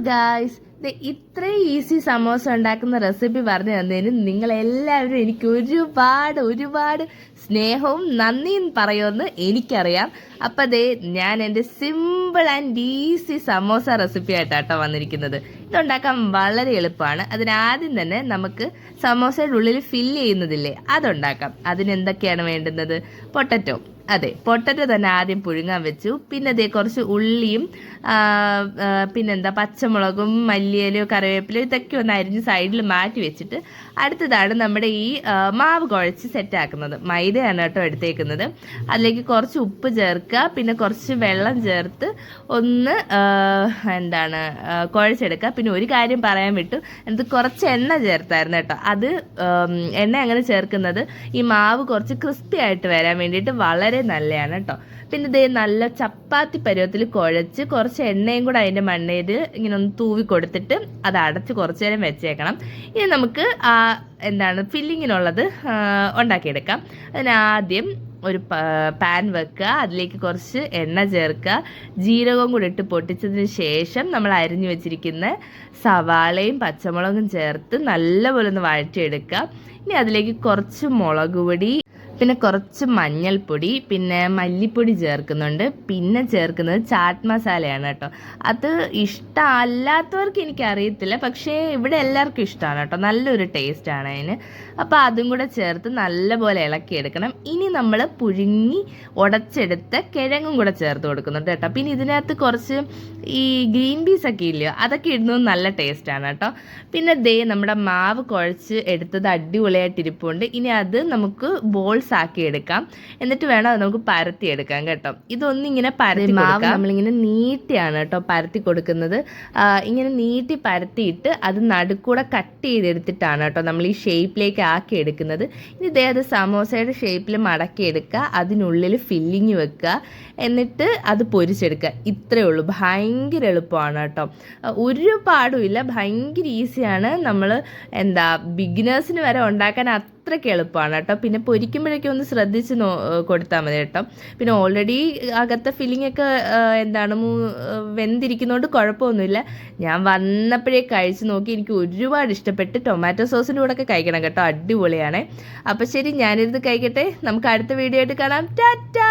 guys. ഇത്രയും easy samosa ഉണ്ടാക്കുന്ന recipe പറഞ്ഞു തന്നതിന് നിങ്ങളെല്ലാവരും എനിക്ക് ഒരുപാട് ഒരുപാട് സ്നേഹവും നന്ദിയും പറയുമെന്ന് എനിക്കറിയാം. അപ്പം ദേ ഞാൻ എന്റെ simple and easy samosa recipe ആയിട്ടാട്ടോ വന്നിരിക്കുന്നത്. ഇതുണ്ടാക്കാൻ വളരെ എളുപ്പമാണ്. അതിനാദ്യം തന്നെ നമുക്ക് സമോസയുടെ ഉള്ളിൽ ഫില്ല് ചെയ്യുന്നതില്ലേ അതുണ്ടാക്കാം. അതിനെന്തൊക്കെയാണ് വേണ്ടുന്നത്? പൊട്ടറ്റോ അതെ പൊട്ടറ്റോ തന്നെ ആദ്യം പുഴുങ്ങാൻ വെച്ചു. പിന്നെ അതേ കുറച്ച് ഉള്ളിയും പിന്നെന്താ പച്ചമുളകും മല്ലിയിലയോ കറിവേപ്പിലോ ഇതൊക്കെ ഒന്ന് അരിഞ്ഞ് സൈഡിൽ മാറ്റി വെച്ചിട്ട് അടുത്തതാണ് നമ്മുടെ ഈ മാവ് കുഴച്ച് സെറ്റാക്കുന്നത് മൈദയാണ് കേട്ടോ എടുത്തേക്കുന്നത്. അതിലേക്ക് കുറച്ച് ഉപ്പ് ചേർക്കുക. പിന്നെ കുറച്ച് വെള്ളം ചേർത്ത് ഒന്ന് എന്താണ് കുഴച്ചെടുക്കുക. പിന്നെ ഒരു കാര്യം പറയാൻ വിട്ടു. എന്നിട്ട് കുറച്ച് എണ്ണ ചേർത്തായിരുന്നു കേട്ടോ. അത് എണ്ണ അങ്ങനെ ചേർക്കുന്നത്? ഈ മാവ് കുറച്ച് ക്രിസ്പി ആയിട്ട് വരാൻ വേണ്ടിയിട്ട് വളരെ നല്ലതാണ് കേട്ടോ. പിന്നെ ഇതേ നല്ല ചപ്പാത്തി പരുവത്തിൽ കുഴച്ച് കുറച്ച് എണ്ണയും കൂടെ അതിന്റെ മണ്ണയിൽ ഇങ്ങനെ ഒന്ന് തൂവി കൊടുത്തിട്ട് അത് അടച്ച് കുറച്ച് നേരം വെച്ചേക്കണം. ഇനി നമുക്ക് ആ എന്താണ് ഫില്ലിങ്ങിനുള്ളത് ഉണ്ടാക്കിയെടുക്കാം. അതിനാദ്യം ഒരു പാൻ വെക്കുക. അതിലേക്ക് കുറച്ച് എണ്ണ ചേർക്കുക. ജീരകവും കൂടി ഇട്ട് പൊട്ടിച്ചതിന് ശേഷം നമ്മൾ അരിഞ്ഞു വെച്ചിരിക്കുന്ന സവാളയും പച്ചമുളകും ചേർത്ത് നല്ലപോലെ ഒന്ന് വഴറ്റിയെടുക്കുക. ഇനി അതിലേക്ക് കുറച്ച് മുളക് പൊടി പിന്നെ കുറച്ച് മഞ്ഞൾപ്പൊടി പിന്നെ മല്ലിപ്പൊടി ചേർക്കുന്നുണ്ട്. പിന്നെ ചേർക്കുന്നത് ചാറ്റ് മസാലയാണ് കേട്ടോ. അത് ഇഷ്ടമല്ലാത്തവർക്ക് എനിക്കറിയത്തില്ല. പക്ഷേ ഇവിടെ എല്ലാവർക്കും ഇഷ്ടമാണ് കേട്ടോ. നല്ലൊരു ടേസ്റ്റാണ് അതിന്. അപ്പോൾ അതും കൂടെ ചേർത്ത് നല്ലപോലെ ഇളക്കിയെടുക്കണം. ഇനി നമ്മൾ പുഴുങ്ങി ഉടച്ചെടുത്ത കിഴങ്ങും കൂടെ ചേർത്ത് കൊടുക്കുന്നുണ്ട് കേട്ടോ. പിന്നെ ഇതിനകത്ത് കുറച്ച് ഈ ഗ്രീൻ പീസ് ഒക്കെ ഇല്ലയോ അതൊക്കെ ഇടുന്നത് നല്ല ടേസ്റ്റാണ് കേട്ടോ. പിന്നെ ദേ നമ്മുടെ മാവ് കുഴച്ച് എടുത്തത് അടിപൊളിയായിട്ട് ഇരിപ്പുണ്ട് ഇനി അത് നമുക്ക് ബോൾസ് ആക്കി എടുക്കാം എന്നിട്ട് വേണം അത് നമുക്ക് പരത്തി എടുക്കാം കേട്ടോ. ഇതൊന്നും ഇങ്ങനെ പരത്തി മാവ് നമ്മളിങ്ങനെ നീട്ടിയാണ് കേട്ടോ പരത്തി കൊടുക്കുന്നത്. ഇങ്ങനെ നീട്ടി പരത്തിയിട്ട് അത് നടുക്കൂടെ കട്ട് ചെയ്തെടുത്തിട്ടാണ് കേട്ടോ നമ്മൾ ഈ ഷേപ്പിലേക്ക് ആക്കി എടുക്കുന്നത് ഇനി ഇതേ അത് സമോസയുടെ ഷേപ്പിൽ മടക്കി എടുക്കുക അതിനുള്ളിൽ ഫില്ലിങ് വെക്കുക. എന്നിട്ട് അത് പൊരിച്ചെടുക്കുക. ഇത്രയേ ഉള്ളൂ. ഭയങ്കര എളുപ്പമാണ് കേട്ടോ. ഒരു പാടുമില്ല ഭയങ്കര ഈസിയാണ് നമ്മൾ എന്താ ബിഗിനേഴ്സിന് വരെ ഉണ്ടാക്കാൻ അത്രയ്ക്ക് എളുപ്പമാണ് കേട്ടോ. പിന്നെ പൊരിക്കുമ്പോഴൊക്കെ ഒന്ന് ശ്രദ്ധിച്ച് നോ കൊടുത്താൽ മതി കേട്ടോ. പിന്നെ ഓൾറെഡി അകത്തെ ഫില്ലിംഗ് ഒക്കെ എന്താണ് വെന്തിരിക്കുന്നതുകൊണ്ട് കുഴപ്പമൊന്നുമില്ല ഞാൻ വന്നപ്പോഴേ കഴിച്ച് നോക്കി എനിക്ക് ഒരുപാട് ഇഷ്ടപ്പെട്ട് ടൊമാറ്റോ സോസിന്റെ കൂടെ ഒക്കെ കഴിക്കണം കേട്ടോ. അടിപൊളിയാണ്. അപ്പോൾ ശരി ഞാനിരുന്ന് കഴിക്കട്ടെ. നമുക്ക് അടുത്ത വീഡിയോ ആയിട്ട് കാണാം. ടാറ്റാ!